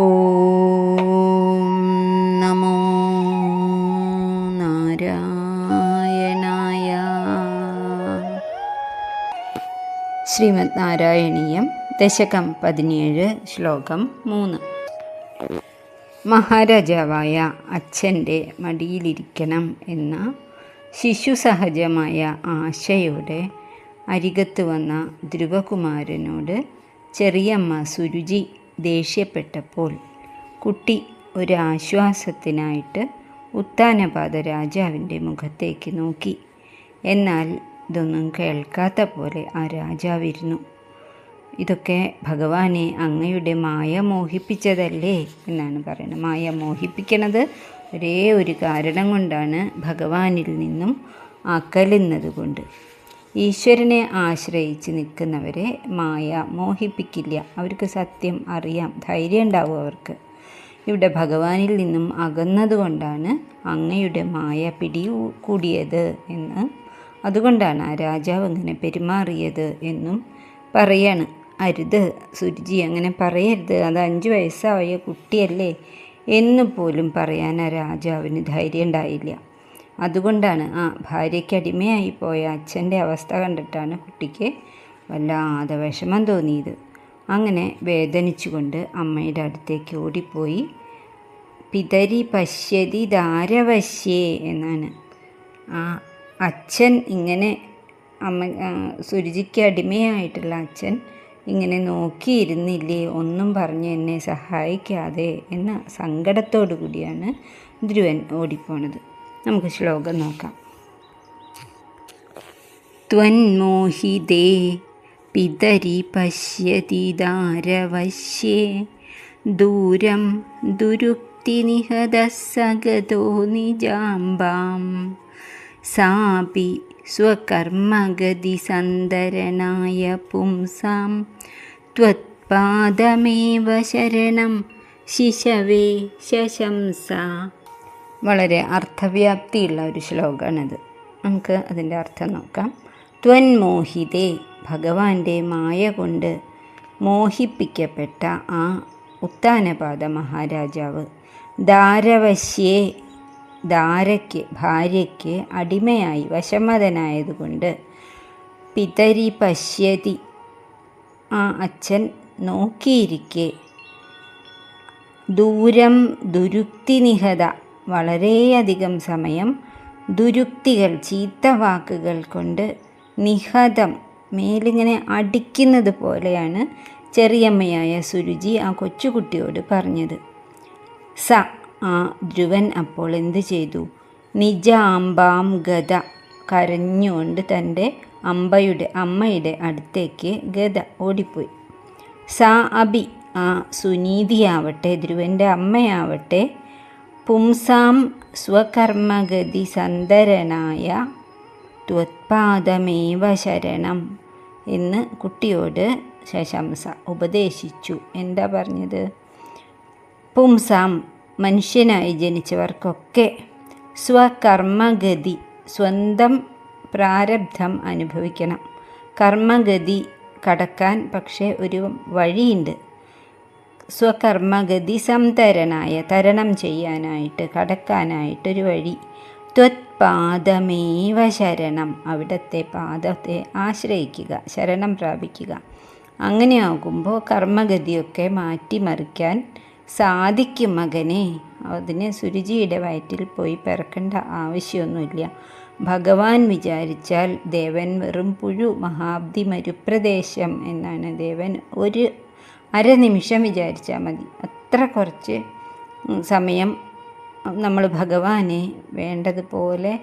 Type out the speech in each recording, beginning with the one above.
ഓം നമോ നാരായണായ. ശ്രീമദ് നാരായണീയം ദശകം പതിനേഴ് ശ്ലോകം മൂന്ന്. മഹാരാജാവായ അച്ഛന്റെ മടിയിലിരിക്കണം എന്ന ശിശുസഹജമായ ആശയോടെ അരികത്ത് വന്ന ധ്രുവകുമാരനോട് ചെറിയമ്മ സുരുചി ദേഷ്യപ്പെട്ടപ്പോൾ കുട്ടി ഒരാശ്വാസത്തിനായിട്ട് ഉത്താനപാത രാജാവിന്റെ മുഖത്തേക്ക് നോക്കി. എന്നാൽ ഇതൊന്നും കേൾക്കാത്ത പോലെ ആ രാജാവിരുന്നു. ഇതൊക്കെ ഭഗവാനെ അങ്ങയുടെ മായ മോഹിപ്പിച്ചതല്ലേ? എന്നാണ് പറയുന്നത് മായ മോഹിപ്പിക്കണത് ഒരേ ഒരു കാരണം കൊണ്ടാണ് ഭഗവാനിൽ നിന്നും അകലുന്നത് കൊണ്ട്. ഈശ്വരനെ ആശ്രയിച്ച് നിൽക്കുന്നവരെ മായ മോഹിപ്പിക്കില്ല. അവർക്ക് സത്യം അറിയാം ധൈര്യം ഉണ്ടാവും അവർക്ക്. ഇവിടെ ഭഗവാനിൽ നിന്നും അകന്നതുകൊണ്ടാണ് അങ്ങയുടെ മായ പിടി കൂടിയത് എന്ന്. അതുകൊണ്ടാണ് ആ രാജാവ് അങ്ങനെ പെരുമാറിയത് എന്നും പറയാണ്. അരുത് സുരുചി അങ്ങനെ പറയരുത്. അത് അഞ്ച് വയസ്സായ കുട്ടിയല്ലേ എന്നു പോലും പറയാൻ ആ രാജാവിന് ധൈര്യം ഉണ്ടായില്ല. അതുകൊണ്ടാണ്. ആ ഭാര്യയ്ക്ക് അടിമയായി പോയ അച്ഛന്റെ അവസ്ഥ കണ്ടിട്ടാണ് കുട്ടിക്ക് വല്ലാതെ വിഷമം തോന്നിയത്. അങ്ങനെ വേദനിച്ചുകൊണ്ട് അമ്മയുടെ അടുത്തേക്ക് ഓടിപ്പോയി. പിതരി പശ്യതി ധാരവശ്യേ എന്നാണ്. ആ അച്ഛൻ ഇങ്ങനെ അമ്മ സുരുചിക്ക് അടിമയായിട്ടുള്ള അച്ഛൻ ഇങ്ങനെ നോക്കിയിരുന്നില്ലേ ഒന്നും പറഞ്ഞ് എന്നെ സഹായിക്കാതെ എന്ന സങ്കടത്തോടു കൂടിയാണ് ധ്രുവൻ ഓടിപ്പോണത്. നമുക്ക് ശ്ലോകം നോക്കാം. ത്വന്മോഹിതേ പിതരി പശ്യതി ദാരവശ്യേ ദൂരം ദുരുക്തിനിഹത സഗതോ നിജാംബാം. സാപി സ്വകർമ്മഗതി സന്തരനായ പുംസാം. ത്വത്പാദമേവ ശരണം ശിശവേ ശശംസ. വളരെ അർത്ഥവ്യാപ്തിയുള്ള ഒരു ശ്ലോകമാണിത്. നമുക്ക് അതിന്റെ അർത്ഥം നോക്കാം. ത്വൻമോഹിതേ ഭഗവാന്റെ മായ കൊണ്ട് മോഹിപ്പിക്കപ്പെട്ട ആ ഉത്താനപാദ മഹാരാജാവ് ദാരവശ്യേ ദാരയ്ക്ക് ഭാര്യയ്ക്ക് അടിമയായി വശമതനായതുകൊണ്ട് പിതരി പശ്യതി ആ അച്ഛൻ നോക്കിയിരിക്കെ. ദൂരം ദുരുക്തിനിഹത വളരെയധികം സമയം ദുരുക്തികൾ ചീത്ത വാക്കുകൾ കൊണ്ട് നിഹതം മേലിങ്ങനെ അടിക്കുന്നത് പോലെയാണ് ചെറിയമ്മയായ സുരുചി ആ കൊച്ചുകുട്ടിയോട് പറഞ്ഞത്. സ ആ ധ്രുവൻ അപ്പോൾ എന്ത് ചെയ്തു? നിജ അമ്പാം ഗത കരഞ്ഞുകൊണ്ട് തന്റെ അമ്പയുടെ അമ്മയുടെ അടുത്തേക്ക് ഗത ഓടിപ്പോയി. സ അബി ആ സുനീതിയാവട്ടെ ധ്രുവന്റെ അമ്മയാവട്ടെ പുംസാം സ്വകർമ്മഗതി സന്ദരനായ ത്വത്പാദമേവ ശരണം എന്ന് കുട്ടിയോട് ശശംസ ഉപദേശിച്ചു. എന്താ പറഞ്ഞത്? പുംസാം മനുഷ്യനായി ജനിച്ചവർക്കൊക്കെ സ്വകർമ്മഗതി സ്വന്തം പ്രാരബ്ധം അനുഭവിക്കണം. കർമ്മഗതി കടക്കാൻ പക്ഷേ ഒരു വഴിയുണ്ട്. സ്വകർമ്മഗതി സംതരണായ തരണം ചെയ്യാനായിട്ട് കടക്കാനായിട്ടൊരു വഴി. ത്വത്പാദമേവ ശരണം. അവിടത്തെ പാദത്തെ ആശ്രയിക്കുക ശരണം പ്രാപിക്കുക. അങ്ങനെയാകുമ്പോൾ കർമ്മഗതിയൊക്കെ മാറ്റിമറിക്കാൻ സാധിക്കും മകനെ. അതിന് സുരുചിയുടെ വയറ്റിൽ പോയി പിറക്കേണ്ട ആവശ്യമൊന്നുമില്ല. ഭഗവാൻ വിചാരിച്ചാൽ ദേവൻ വെറും പുഴു മഹാബ്ദി മരുപ്രദേശം എന്നാണ് ദേവൻ ഒരു അരനിമിഷം വിചാരിച്ചാൽ മതി. അത്ര കുറച്ച് സമയം നമ്മൾ ഭഗവാനെ വേണ്ടതുപോലെ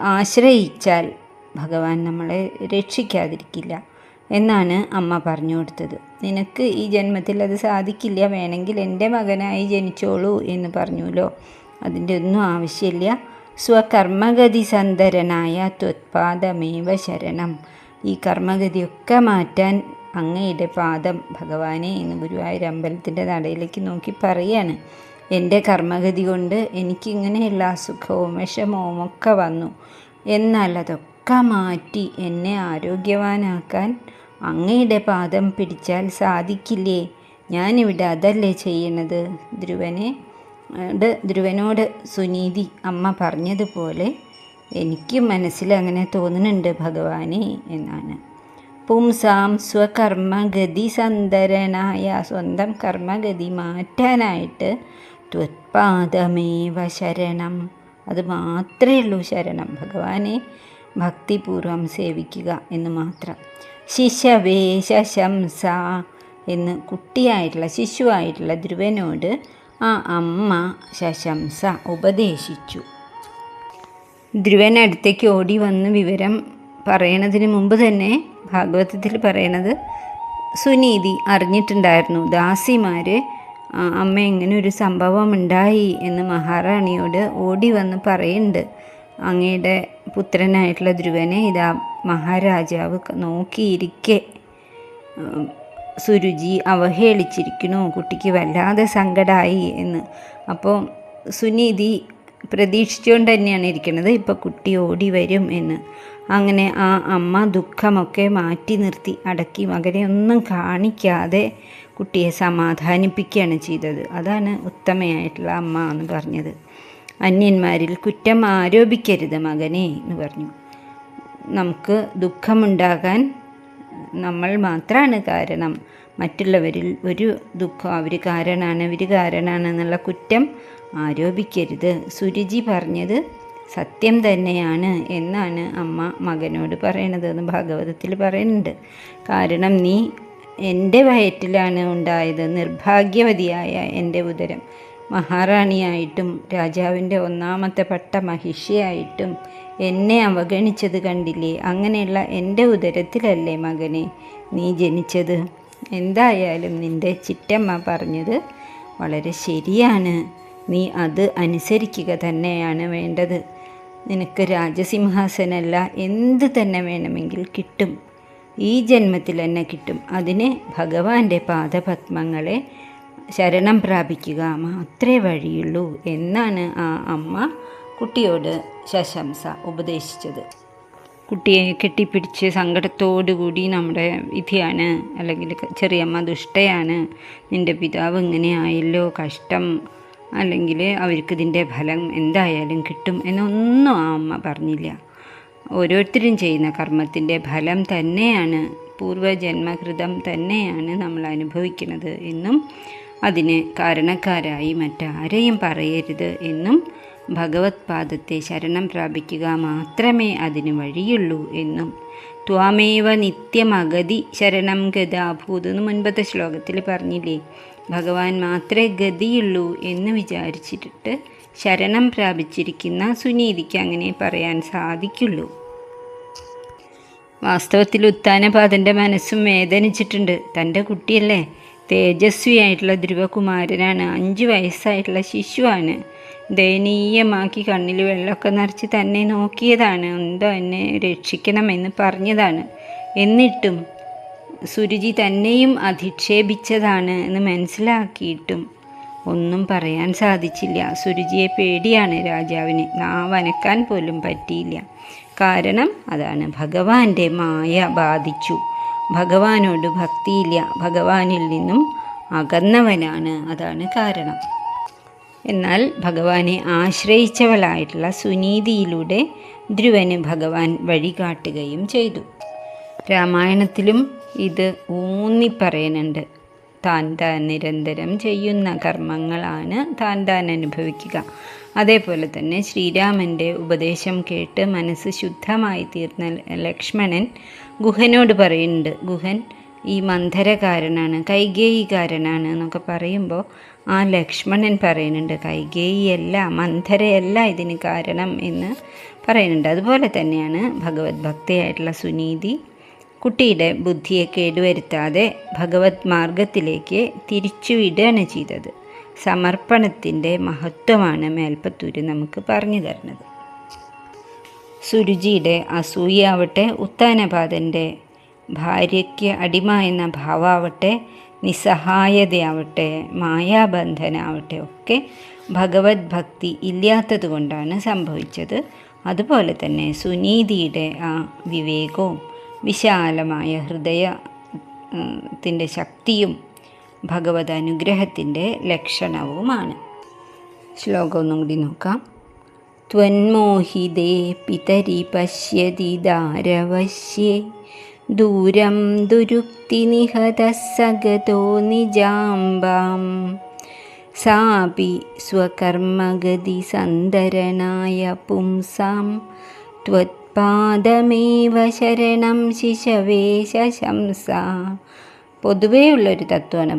ആശ്രയിച്ചാൽ ഭഗവാൻ നമ്മളെ രക്ഷിക്കാതിരിക്കില്ല എന്നാണ് അമ്മ പറഞ്ഞു കൊടുത്തത്. നിനക്ക് ഈ ജന്മത്തിൽ അത് സാധിക്കില്ല വേണമെങ്കിൽ എന്റെ മകനായി ജനിച്ചോളൂ എന്ന് പറഞ്ഞുല്ലോ അതിന്റെ ഒന്നും ആവശ്യമില്ല. സ്വകർമ്മഗതി സന്ധരനായ ത്വത്പാദമേവ ശരണം. ഈ കർമ്മഗതിയൊക്കെ മാറ്റാൻ അങ്ങയുടെ പാദം ഭഗവാനെ എന്ന് ഗുരുവായൂർ അമ്പലത്തിന്റെ നടയിലേക്ക് നോക്കി പറയാണ്. എന്റെ കർമ്മഗതി കൊണ്ട് എനിക്കിങ്ങനെയുള്ള അസുഖവും വിഷമവും ഒക്കെ വന്നു. എന്നാൽ അതൊക്കെ മാറ്റി എന്നെ ആരോഗ്യവാനാക്കാൻ അങ്ങയുടെ പാദം പിടിച്ചാൽ സാധിക്കില്ലേ? ഞാനിവിടെ അതല്ലേ ചെയ്യണത് ധ്രുവനെ ധ്രുവനോട് സുനീതി അമ്മ പറഞ്ഞതുപോലെ എനിക്കും മനസ്സിൽ അങ്ങനെ തോന്നുന്നുണ്ട് ഭഗവാനെ എന്നാണ്. പുംസാം സ്വകർമ്മഗതി സന്തരനായ സ്വന്തം കർമ്മഗതി മാറ്റാനായിട്ട് ത്വത്പാദമേവ ശരണം. അത് മാത്രമേ ഉള്ളൂ ശരണം. ഭഗവാനെ ഭക്തിപൂർവം സേവിക്കുക എന്ന് മാത്രം. ശിശവേ ശശംസ എന്ന് കുട്ടിയായിട്ടുള്ള ശിശുവായിട്ടുള്ള ധ്രുവനോട് ആ അമ്മ ശശംസ ഉപദേശിച്ചു. ധ്രുവൻ അടുത്തേക്ക് ഓടി വന്ന് വിവരം പറയണതിന് മുമ്പ് തന്നെ ഭാഗവതത്തിൽ പറയണത് സുനീതി അറിഞ്ഞിട്ടുണ്ടായിരുന്നു. ദാസിമാർ അമ്മ ഇങ്ങനെ ഒരു സംഭവം ഉണ്ടായി എന്ന് മഹാറാണിയോട് ഓടി വന്ന് പറയുന്നുണ്ട് അങ്ങയുടെ പുത്രനായിട്ടുള്ള ധ്രുവനെ ഇതാ മഹാരാജാവ് നോക്കിയിരിക്കെ. സുരുചി അവഹേളിച്ചിരിക്കുന്നു കുട്ടിക്ക് വല്ലാതെ സങ്കടമായി എന്ന്. അപ്പോൾ സുനീതി പ്രതീക്ഷിച്ചുകൊണ്ട് തന്നെയാണ് ഇരിക്കുന്നത് ഇപ്പോൾ കുട്ടി ഓടി വരും എന്ന്. അങ്ങനെ ആ അമ്മ ദുഃഖമൊക്കെ മാറ്റി നിർത്തി. അടക്കി മകനെ ഒന്നും കാണിക്കാതെ കുട്ടിയെ സമാധാനിപ്പിക്കുകയാണ് ചെയ്തത്. അതാണ് ഉത്തമയായിട്ടുള്ള അമ്മ എന്ന് പറഞ്ഞത്. അന്യന്മാരിൽ കുറ്റം ആരോപിക്കരുത് മകനെ എന്ന് പറഞ്ഞു. നമുക്ക് ദുഃഖമുണ്ടാകാൻ നമ്മൾ മാത്രമാണ് കാരണം. മറ്റുള്ളവരിൽ ഒരു ദുഃഖം അവർ കാരണമാണ് അവർ കാരണമാണ് എന്നുള്ള കുറ്റം ആരോപിക്കരുത്. സുരുചി പറഞ്ഞത് സത്യം തന്നെയാണ് എന്നാണ് അമ്മ മകനോട് പറയണത് എന്ന് ഭാഗവതത്തിൽ പറയുന്നുണ്ട്. കാരണം നീ എന്റെ വയറ്റിലാണ് ഉണ്ടായത് നിർഭാഗ്യവതിയായ എന്റെ ഉദരം. മഹാറാണിയായിട്ടും രാജാവിന്റെ ഒന്നാമത്തെ പട്ട മഹിഷിയായിട്ടും എന്നെ അവഗണിച്ചത് കണ്ടില്ലേ? അങ്ങനെയുള്ള എന്റെ ഉദരത്തിലല്ലേ മകനെ നീ ജനിച്ചത്? എന്തായാലും നിന്റെ ചിറ്റമ്മ പറഞ്ഞത് വളരെ ശരിയാണ്. നീ അത് അനുസരിക്കുക തന്നെയാണ് വേണ്ടത്. നിനക്ക് രാജസിംഹാസനല്ല എന്ത് തന്നെ വേണമെങ്കിൽ കിട്ടും. ഈ ജന്മത്തിൽ തന്നെ കിട്ടും. അതിന് ഭഗവാന്റെ പാദപത്മങ്ങളെ ശരണം പ്രാപിക്കുക മാത്രമേ വഴിയുള്ളൂ എന്നാണ് ആ അമ്മ കുട്ടിയോട് ശശംസ ഉപദേശിച്ചത്. കുട്ടിയെ കെട്ടിപ്പിടിച്ച് സങ്കടത്തോടുകൂടി നമ്മുടെ വിധിയാണ് അല്ലെങ്കിൽ ചെറിയമ്മ ദുഷ്ടയാണ്. നിന്റെ പിതാവ് ഇങ്ങനെയായല്ലോ കഷ്ടം. അല്ലെങ്കിൽ അവർക്ക് ഇതിന്റെ ഫലം എന്തായാലും കിട്ടും എന്നൊന്നും ആ അമ്മ പറഞ്ഞില്ല. ഓരോരുത്തരും ചെയ്യുന്ന കർമ്മത്തിന്റെ ഫലം തന്നെയാണ് പൂർവജന്മകൃതം തന്നെയാണ് നമ്മൾ അനുഭവിക്കുന്നത് എന്നും അതിന് കാരണക്കാരായി മറ്റാരെയും പറയരുത് എന്നും ഭഗവത് പാദത്തെ ശരണം പ്രാപിക്കുക മാത്രമേ അതിന് വഴിയുള്ളൂ എന്നും ത്വാമേവ നിത്യമഗതി ശരണം ഗതാഭൂത് എന്ന് മുൻപത്തെ ശ്ലോകത്തിൽ പറഞ്ഞില്ലേ ഭഗവാൻ മാത്രമേ ഗതിയുള്ളൂ എന്ന് വിചാരിച്ചിട്ട് ശരണം പ്രാപിച്ചിരിക്കുന്ന സുനീതിക്ക് അങ്ങനെ പറയാൻ സാധിക്കുള്ളൂ. വാസ്തവത്തിൽ ഉത്താനപാദന്റെ മനസ്സും വേദനിച്ചിട്ടുണ്ട്. തന്റെ കുട്ടിയല്ലേ? തേജസ്വിയായിട്ടുള്ള ധ്രുവകുമാരനാണ്. അഞ്ച് വയസ്സായിട്ടുള്ള ശിശുവാണ്. ദയനീയമാക്കി കണ്ണിൽ വെള്ളമൊക്കെ നിറച്ച് തന്നെ നോക്കിയതാണ്. എന്തോ എന്നെ രക്ഷിക്കണമെന്ന് പറഞ്ഞതാണ്. എന്നിട്ടും സുരുചി തന്നെയും അധിക്ഷേപിച്ചതാണ് എന്ന് മനസ്സിലാക്കിയിട്ടും ഒന്നും പറയാൻ സാധിച്ചില്ല. സുരുചിയെ പേടിയാണ് രാജാവിന്. നാ വനക്കാൻ പോലും പറ്റിയില്ല. കാരണം അതാണ്. ഭഗവാന്റെ മായ ബാധിച്ചു. ഭഗവാനോട് ഭക്തിയില്ല. ഭഗവാനിൽ നിന്നും അകന്നവനാണ്. അതാണ് കാരണം. എന്നാൽ ഭഗവാനെ ആശ്രയിച്ചവളായിട്ടുള്ള സുനീതിയിലൂടെ ധ്രുവന് ഭഗവാൻ വഴികാട്ടുകയും ചെയ്തു. രാമായണത്തിലും ഇത് ഊന്നി പറയുന്നുണ്ട് താൻ താൻ നിരന്തരം ചെയ്യുന്ന കർമ്മങ്ങളാണ് താൻ താൻ അനുഭവിക്കുക. അതേപോലെ തന്നെ ശ്രീരാമന്റെ ഉപദേശം കേട്ട് മനസ്സ് ശുദ്ധമായി തീർന്ന ലക്ഷ്മണൻ ഗുഹനോട് പറയുന്നുണ്ട് ഗുഹൻ ഈ മന്ധരകാരനാണ് കൈകേയികാരനാണ് എന്നൊക്കെ പറയുമ്പോൾ ആ ലക്ഷ്മണൻ പറയുന്നുണ്ട് കൈകേയിയല്ല മന്ധരയല്ല ഇതിന് കാരണം എന്ന് പറയുന്നുണ്ട്. അതുപോലെ തന്നെയാണ് ഭഗവത് ഭക്തയായിട്ടുള്ള സുനീതി കുട്ടിയുടെ ബുദ്ധിയെ കേടുവരുത്താതെ ഭഗവത് മാർഗത്തിലേക്ക് തിരിച്ചുവിടുകയാണ് ചെയ്തത്. സമർപ്പണത്തിന്റെ മഹത്വമാണ് മേൽപ്പത്തൂര് നമുക്ക് പറഞ്ഞു തരുന്നത്. സുരുചിയുടെ അസൂയാവട്ടെ ഉത്താനപാതന്റെ ഭാര്യയ്ക്ക് അടിമ എന്ന ഭാവാവട്ടെ നിസ്സഹായതയാവട്ടെ മായാബന്ധനാവട്ടെ ഒക്കെ ഭഗവത് ഭക്തി ഇല്ലാത്തത് കൊണ്ടാണ് സംഭവിച്ചത്. അതുപോലെ തന്നെ സുനീതിയുടെ ആ വിവേകവും വിശാലമായ ഹൃദയ ത്തിന്റെ ശക്തിയും ഭഗവത് അനുഗ്രഹത്തിന്റെ ലക്ഷണവുമാണ്. ശ്ലോകം ഒന്നും കൂടി നോക്കാം. ത്വന്മോഹിതേ പിതരി പശ്യതി ദാരവശ്യേ ദൂരം ദുരുക്തിനിഹത സഗതോ നിജാംബാം. സാപി സ്വകർമ്മഗതി സന്തരനായ പുംസാം. ത്വത്പാദമേവ ശരണം ശിശവേ ശംസ പൊതുവേ ഉള്ളൊരു തത്വമാണ്